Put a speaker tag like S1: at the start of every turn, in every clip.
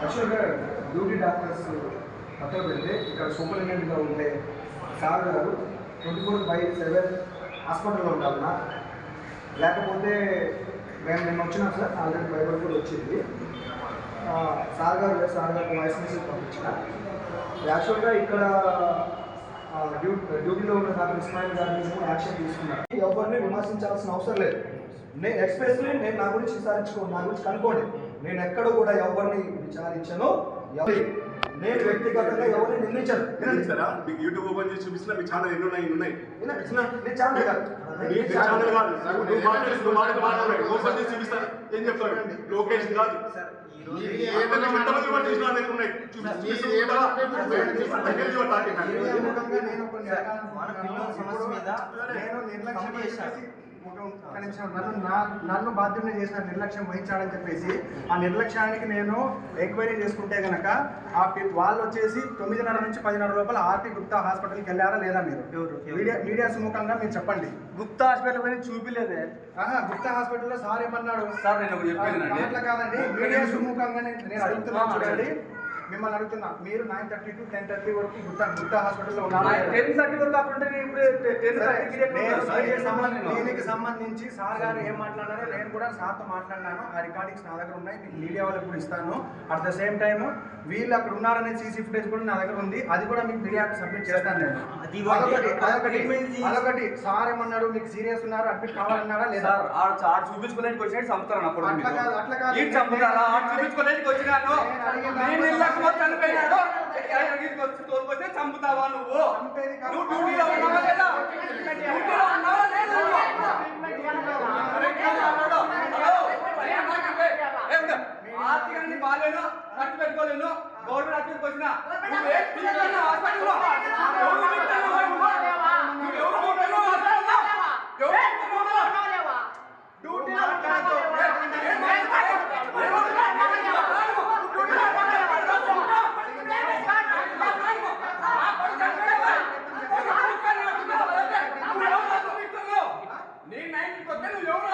S1: యాక్చువల్గా duty doctors పక్కన పెడితే ఇక్కడ సూపరింటెండెంట్గా ఉండే సార్ గారు ట్వంటీ ఫోర్ బై సెవెన్ హాస్పిటల్లో ఉండాలన్నా లేకపోతే మేము నిన్న వచ్చినాం సార్ ఆల్రెడీ బైబల్ కూడా వచ్చింది. సార్ గారు సార్ గారు వాయిస్ మెసేజ్ పంపించిన. యాక్చువల్గా ఇక్కడ డ్యూ డ్యూటీలో ఉన్న సార్ ఇస్మాయిల్ గారి కూడా యాక్షన్ తీసుకున్నారు. ఎవరిని విమర్శించాల్సిన అవసరం లేదు. నేను ఎక్స్ప్రెస్లీ నేను నా గురించి విచారించుకో నా గురించి కనుక్కోండి. నేను ఎక్కడో కూడా ఎవరిని విచారించను. ఎవరి నేను వ్యక్తిగతంగా ఎవరిని నిందించను.
S2: వినండి సార్ మీకు యూట్యూబ్ ఓపెన్ చేసి చూపిస్తున్నా మీ ఛానల్ ఎన్ని ఉన్నాయి ఉన్నాయి
S1: నేను ఛానల్ కాదు.
S2: మీ ఛానల్ కాదు. నువ్వు మాట్లాడి నువ్వు మాట్లాడి మాట్లాడు. ఓపెన్ చేసి చూపిస్తాను ఏం లోకేష్ కాదు.
S1: నేను
S3: సమస్య మీద
S1: నిర్లక్ష్యం
S3: కమిటీ
S1: నన్ను నా నన్ను బాధ్యత చేసిన నిర్లక్ష్యం వహించాడని చెప్పేసి ఆ నిర్లక్ష్యానికి నేను ఎంక్వైరీ చేసుకుంటే గనక ఆ వాళ్ళు వచ్చేసి తొమ్మిదిన్నర నుంచి పదిన్నర లోపల ఆర్పి గుప్తా హాస్పిటల్కి వెళ్ళారా లేదా మీరు? మీడియా మీడియా సుముఖంగా మీరు చెప్పండి.
S3: గుప్తా హాస్పిటల్ పని చూపిలేదే.
S1: గుప్తా హాస్పిటల్లో సార్ ఏమన్నాడు?
S3: సార్ నేను
S1: అట్లా కాదండి మీడియా సుముఖంగా నేను అడుగుతున్నాను చూడండి. మిమ్మల్ని అడుగుతున్నా మీరు nine thirty to ten thirty వరకు గుప్తా గుప్తా హాస్పిటల్లో ఉన్నారు
S3: టెన్ థర్టీ వరకు కాకుండా నేను ఇప్పుడు టెన్
S1: దీనికి సంబంధించి- సార్ గారు ఏం మాట్లాడారో నేను కూడా సార్తో మాట్లాడినాను. ఆ రికార్డింగ్స్ నా దగ్గర ఉన్నాయి మీకు మీడియా వాళ్ళకి కూడా ఇస్తాను. అట్ ద సేమ్ టైం వీళ్ళు అక్కడ ఉన్నారనే సీసీ ఫుటేజ్ కూడా నా దగ్గర ఉంది. అది కూడా మీకు మీడియాకి సబ్మిట్ చేస్తాను నేను. అదొకటి సార్ ఏమన్నాడు? మీకు సీరియస్ ఉన్నారు? అడ్మిట్ కావాలన్నారా? లేదా?
S3: సార్ ఆడు చూపించుకోలేనికి వచ్చినట్టు చంపుతారు అప్పుడు
S1: అట్లా కాదు, అట్లా కాదు.
S3: చూపించుకోలేనికి వచ్చినాను నిర్లక్ష్యం చనిపోయినాడు? వచ్చి తోలుకొస్తే చంపుతావా నువ్వు. నువ్వు డ్యూటీలో ఉన్నావా లేదా? డ్యూటీలో ఉన్నావా లేదా ఆర్థికంగా బాగాలేను ఖర్చు పెట్టుకోలేను గవర్నమెంట్ హాస్పిటల్కి వచ్చిన. నువ్వే తీసుకెళ్ళిన హాస్పిటల్లో ఎవరు తీసుకెళ్ళిన నువ్వు ఎవరు తీసుకెళ్ళిన హాస్పిటల్లో ఎవరు తీసుకెళ్ళిన డ్యూటీలో ఉన్నావు. నీ నైన్కి వస్తే నువ్వు ఎవరు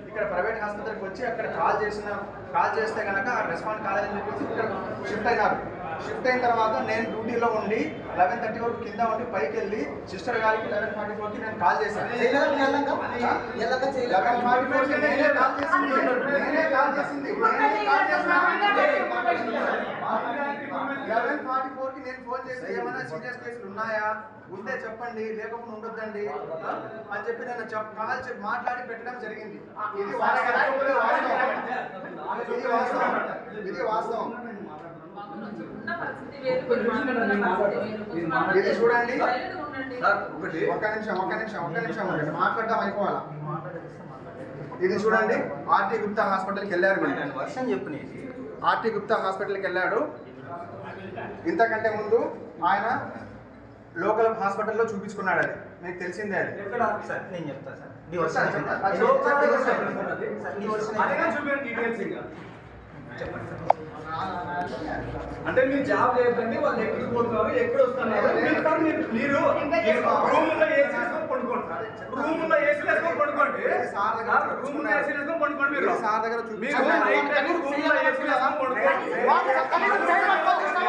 S1: ఇక్కడ ప్రైవేట్ హాస్పిటల్కి వచ్చి అక్కడ కాల్ చేసిన కాల్ చేస్తే కనుక రెస్పాండ్ కాలేదని చెప్పేసి ఇక్కడ షిఫ్ట్ అయినారు. షిఫ్ట్ అయిన తర్వాత నేను డ్యూటీలో ఉండి లెవెన్ థర్టీ వరకు కింద ఉండి పైకి వెళ్ళి సిస్టర్ గారికి లెవెన్ ఫార్టీ ఫోర్కి నేను కాల్ చేశాను లెవెన్ ఫార్టీ ఫోర్కి నేనే కాల్ చేసింది. నేనే కాల్ చేసింది. లెవెన్ ఫార్టీ నేను ఫోన్ చేసి ఏమైనా సీరియస్ కేసులు ఉన్నాయా? ఉంటే చెప్పండి లేకపోతే ఉండొద్దండి. అని చెప్పి నేను చెప్ కాల్ చెప్పి మాట్లాడి పెట్టడం జరిగింది. ఇది వాస్తవం. ఇది వాస్తవం. ఇది చూడండి. ఒక్క నిమిషం ఒక్క నిమిషం ఒక్క నిమిషం ఉండండి. మాట్లాడడం అయిపోవాలా? ఇది చూడండి. ఆర్టీ గుప్తా హాస్పిటల్కి వెళ్ళారు ఆర్టీ గుప్తా హాస్పిటల్కి వెళ్ళాడు. ఇంతకంటే ముందు ఆయన లోకల్ హాస్పిటల్లో చూపించుకున్నాడు అది. మీకు తెలిసిందే అది.
S3: సార్ నేను చెప్తా సార్.
S4: అంటే మీరు జాబ్ చేయకండి వాళ్ళు ఎక్కడికి పోతున్నారు? ఎక్కడ వస్తున్నారు? మీరు రూమ్లో
S1: సార్ దగ్గర
S4: రూమ్లో ఏసీ వేసుకొని పడుకోండి మీరు
S1: సార్ దగ్గర
S4: మీరు
S1: చూపించుకున్నాడు.
S4: నైట్ టైం రూమ్లో ఏసీ వేసుకొని పడుకోండి
S2: హాస్పిటల్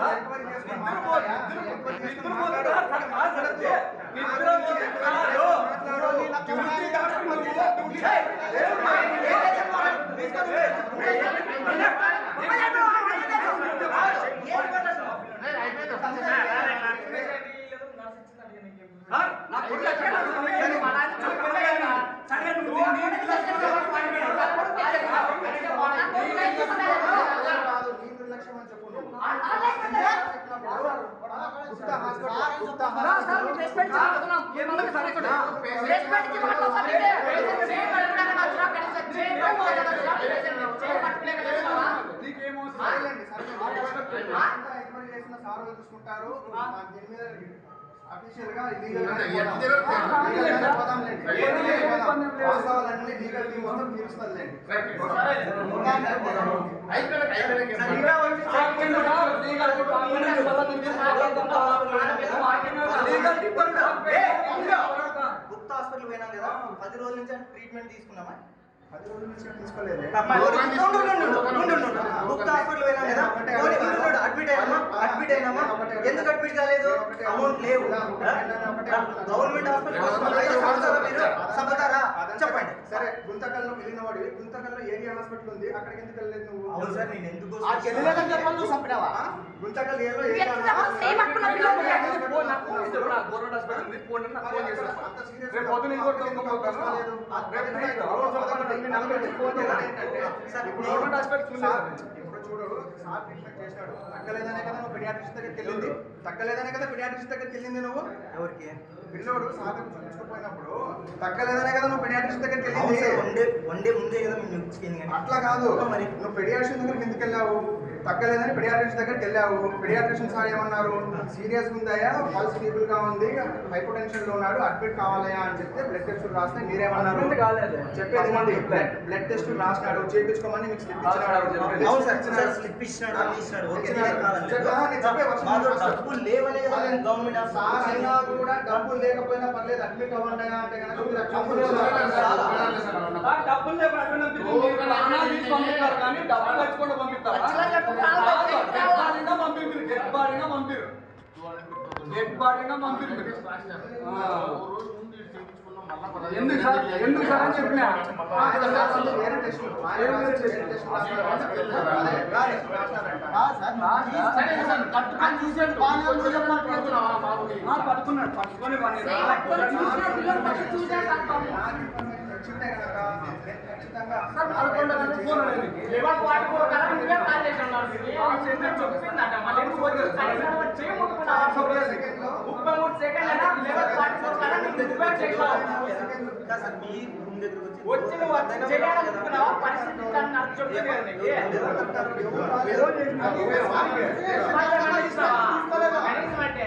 S3: నీకు తెలియదు సార్. నిద్ర పో- నిద్ర- నిద్ర పోతున్నా? సార్, మాట్లాడద్దు. నిద్ర పోతున్నా? డ్యూటీ డాక్టర్ నువ్వు, డ్యూటీ డాక్టర్. ఏం సార్, నా కొడుకు ఎక్కడ ఉన్నాడు? మా నాన్న చనిపోయాడు. సరే, నువ్వు నీ ఇంట్లో
S1: కాదు, నీ నిర్లక్ష్యం అని చెప్పు నువ్వు. Gupta hospital, Gupta hospital.
S5: నీకేమో
S1: చేసిన సార్ చూసుకుంటారు దీని మీద
S3: లేదు.
S6: గుప్తా హాస్పిటల్ పోయినాం కదా పది రోజుల నుంచి ట్రీట్మెంట్ తీసుకున్నామా అడ్మిట్ అయినామా? అడ్మిట్ అయినామా? ఎందుకు అడ్మిట్ కాలేదు? అమౌంట్ లేవు. గవర్నమెంట్ హాస్పిటల్ చెప్పండి.
S1: సరే గుంతకల్లో వెళ్ళిన గుంతకల్లో ఏరియా హాస్పిటల్ ఉంది? అక్కడికి ఎందుకు వెళ్ళలేదు నువ్వు?
S6: అవును సార్ నేను ఎందుకు
S1: ఆ చెల్లెలని చెప్పాలి నువ్వు చంపినావా? గుంతకల్ ఏలో.
S3: రేపు ఇంకోటి. రేపు
S1: ఇప్పుడు చూడు సార్ ట్రీట్మెంట్ చేసినాడు తగ్గలేదనే కదా నువ్వు పిడియాట్రిస్ట్ దగ్గరికి వెళ్ళింది తగ్గలేదనే కదా పిడియాట్రిస్ట్ దగ్గరికి వెళ్ళింది నువ్వు
S6: ఎవరికి
S1: పిల్లోడు సార్ దగ్గర తగ్గలేదనే కదా నువ్వు పిడియాట్రిస్ట్ దగ్గరికి
S6: అవును
S1: వెళ్ళింది
S6: వన్ డే వన్ డే ముందే కదా మేము
S1: అట్లా కాదు
S6: మరి
S1: నువ్వు పెడియాట్రిషన్ దగ్గరికి ఎందుకు వెళ్ళావు తగ్గలేదని పెడియాట్రిషన్ దగ్గరికి వెళ్ళావు. పెడియాట్రిషన్ సార్ ఏమన్నారు? సీరియస్ ఉందయా పల్స్గా ఉంది. హైపో టెన్షన్లో ఉన్నాడు. అడ్మిట్ కావాలయా అని చెప్తే బ్లడ్ టెస్ట్ రాస్తే మీరేమన్నారు. చెప్పేది మంది బ్లడ్ టెస్ట్ రాసినాడు. చేయించుకోమని మీకు స్లిప్ ఇచ్చినాడు. కూడా డబ్బులు లేకపోయినా పర్లేదు అడ్మిట్ అవ్వండి అంటే కనుక మీరు
S6: డబ్బులు
S1: డబ్బులు
S6: లేవు.
S3: ఆ డబ్బులు లేకుండా అక్కడ పంపించారు. మీరు ప్రాణాలు తీసి పంపిస్తారు కానీ డబ్బులు తెచ్చుకుంటూ పంపిస్తారా? కాదు, డెడ్ బాడీనా పంపిరు మీరు, డెడ్ బాడీనా పంపిరు. డెడ్ పంపిరు ఎందుకు సార్? ఎందుకు సార్ అని చెప్పినా?
S1: టెస్ట్
S3: పట్టుకున్నాడు. పట్టుకొని
S6: వచ్చి
S2: నువ్వు? పరిస్థితి అంటే.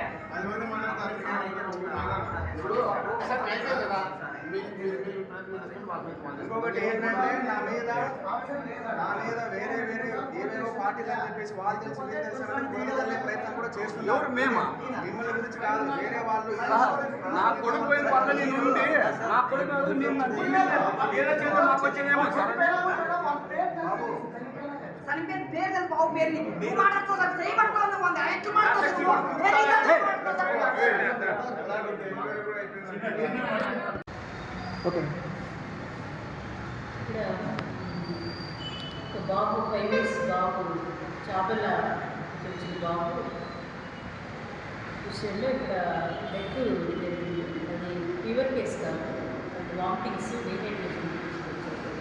S1: ఇంకొకటి ఏంటంటే నా మీద నా మీద వేరే వేరే ఏవేవో పార్టీలు అని చెప్పేసి వాళ్ళు తెలిసి వీళ్ళు
S3: ఎవరు మేమా?
S1: మిమ్మల్ని గురించి కాదు వేరే వాళ్ళు
S3: నా కొడుకు పోయిన పట్ల నేను ఉండి నా కొడుకు మాకు వచ్చేదేమో సార్
S7: పేరు తెలుసు బాబు?
S1: ఓకే
S8: ఫైవ్ ఇయర్స్ బాబు చేపల బాబు. విషయంలో ఇక్కడ డెత్ జరిగింది అది ఫీవర్ కేసు కాదు. అది వామిటింగ్స్ డీహైడ్రేషన్ తీసుకొచ్చారు.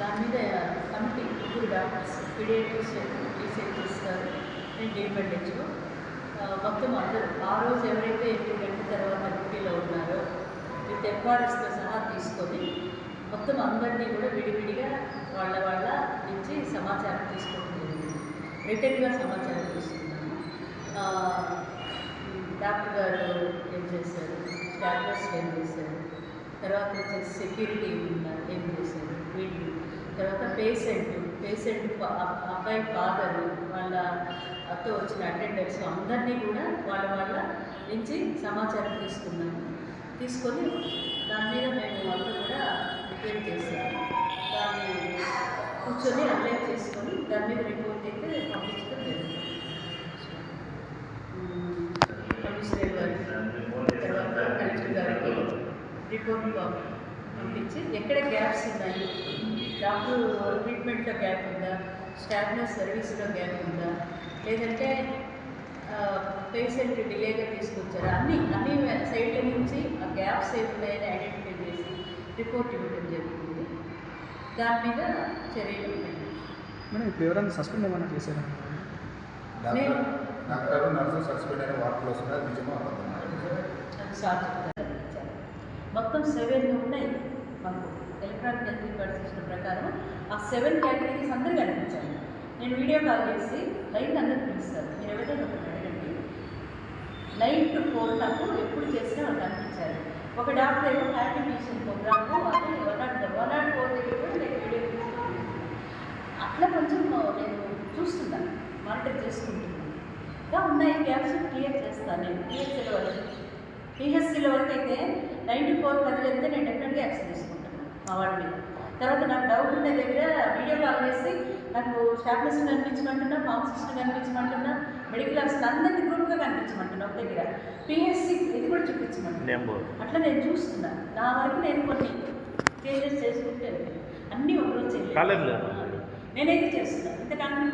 S8: దాని మీద కమిటీ ముగ్గురు డాక్టర్స్ పీడియాట్రిషియన్ రీసెర్చర్స్ గారు నేను డిపెండెంట్స్ మొత్తం అందరూ. ఆ రోజు ఎవరైతే ఎనిమిది గంటల తర్వాత డ్యూటీలో ఉన్నారో విత్ ఎఫ్ఆర్ఎస్తో సహా తీసుకొని మొత్తం అందరినీ కూడా విడివిడిగా వాళ్ళ వాళ్ళ నుంచి సమాచారం తీసుకోవడం జరిగింది. రిటర్న్గా సమాచారం తీసుకున్నాము. డాక్టర్ గారు ఏం చేశారు? స్టాటస్ ఏం చేశారు? తర్వాత వచ్చేసి సెక్యూరిటీ ఏం చేశారు? వీళ్ళు. తర్వాత పేషెంట్ పేషెంట్ అబ్బాయి ఫాదర్ వాళ్ళ అత్త వచ్చిన అటెండర్స్ అందరినీ కూడా వాళ్ళ వాళ్ళ నుంచి సమాచారం తీసుకున్నాము తీసుకొని దాని మీద మేము అందరూ కూడా రిపేర్ చేసాము దాన్ని కూర్చొని అప్లై చేసుకొని దాని మీద రిపోర్ట్ అయితే పంపించుకొని జరిగింది మినిస్టర్ గారు తర్వాత పంపించి ఎక్కడ గ్యాప్స్ ఉన్నాయి? డాక్టర్ ట్రీట్మెంట్లో గ్యాప్ ఉందా? స్టాఫ్ నర్స్ సర్వీస్లో గ్యాప్ ఉందా? లేదంటే పేషెంట్ డిలేగా తీసుకొచ్చారా? అన్ని అన్ని సైడ్ల నుంచి ఆ గ్యాప్స్ ఏమి ఉన్నాయని ఐడెంటిఫై చేసి రిపోర్ట్ ఇవ్వడం జరుగుతుంది దాని మీద చర్యలు ఉన్నాయి.
S1: మేడం ఇప్పుడు ఎవరైనా సస్పెండ్ ఏమైనా చేశారా?
S8: నేను
S5: డాక్టర్ నర్సు సస్పెండ్ అయిన వార్తలు వస్తున్నాయి. నిజమా? అబద్ధమా?
S8: అది ఇచ్చారు. మొత్తం సెవెన్ ఉన్నాయి. మాకు ఎలక్ట్రానిక్ హెల్త్ రికార్డ్ సిస్టమ్ ప్రకారం ఆ సెవెన్ క్యాటగిరీస్ అందరూ కనిపించాలి నేను వీడియో కాల్ చేసి లైన్ అందరికి పిలుస్తాను మీరు ఎవరైనా ఒకటి అడగండి నైన్ ఫోర్ నాకు ఎప్పుడు చేసినా వాళ్ళు కనిపించారు. ఒక డాక్టర్ ఏమో హ్యాపీ పేషెంట్ ప్రోగ్రాము అది one nought one nought four దగ్గర కూడా నేను వీడియో తీసుకుని అట్లా కొంచెం నేను చూస్తున్నాను. మానిటర్ చేసుకుంటున్నాను. ఇంకా ఉన్నాయి. గ్యాప్స్ క్లియర్ చేస్తాను నేను. పిహెచ్సిలో వరకు. పిహెచ్సిలో వరకు అయితే నైంటీ ఫోర్ పది వెళ్తే నేను డెఫినెట్గా యాక్షన్ తీసుకుంటాను మా వాళ్ళ మీద. తర్వాత నాకు డౌట్ ఉన్న దగ్గర వీడియో కాల్ చేసి నాకు స్టాఫ్ నర్స్ని కనిపించమంటున్నా ఫార్మసిస్ట్ని కనిపించమంటున్నా మెడికల్ ఆఫీసర్ అందరినీ గ్రూప్గా కనిపించమంటున్నా ఒక దగ్గర. పిహెచ్సి ఇది కూడా చూపించమంటున్నా. అట్లా నేను చూస్తున్నా. నా వరకు నేను కొన్ని చేంజెస్ చేసుకుంటే అన్నీ ఒకరోజు నేనైతే చేస్తున్నాను ఇంత కాన్ఫిడెంట్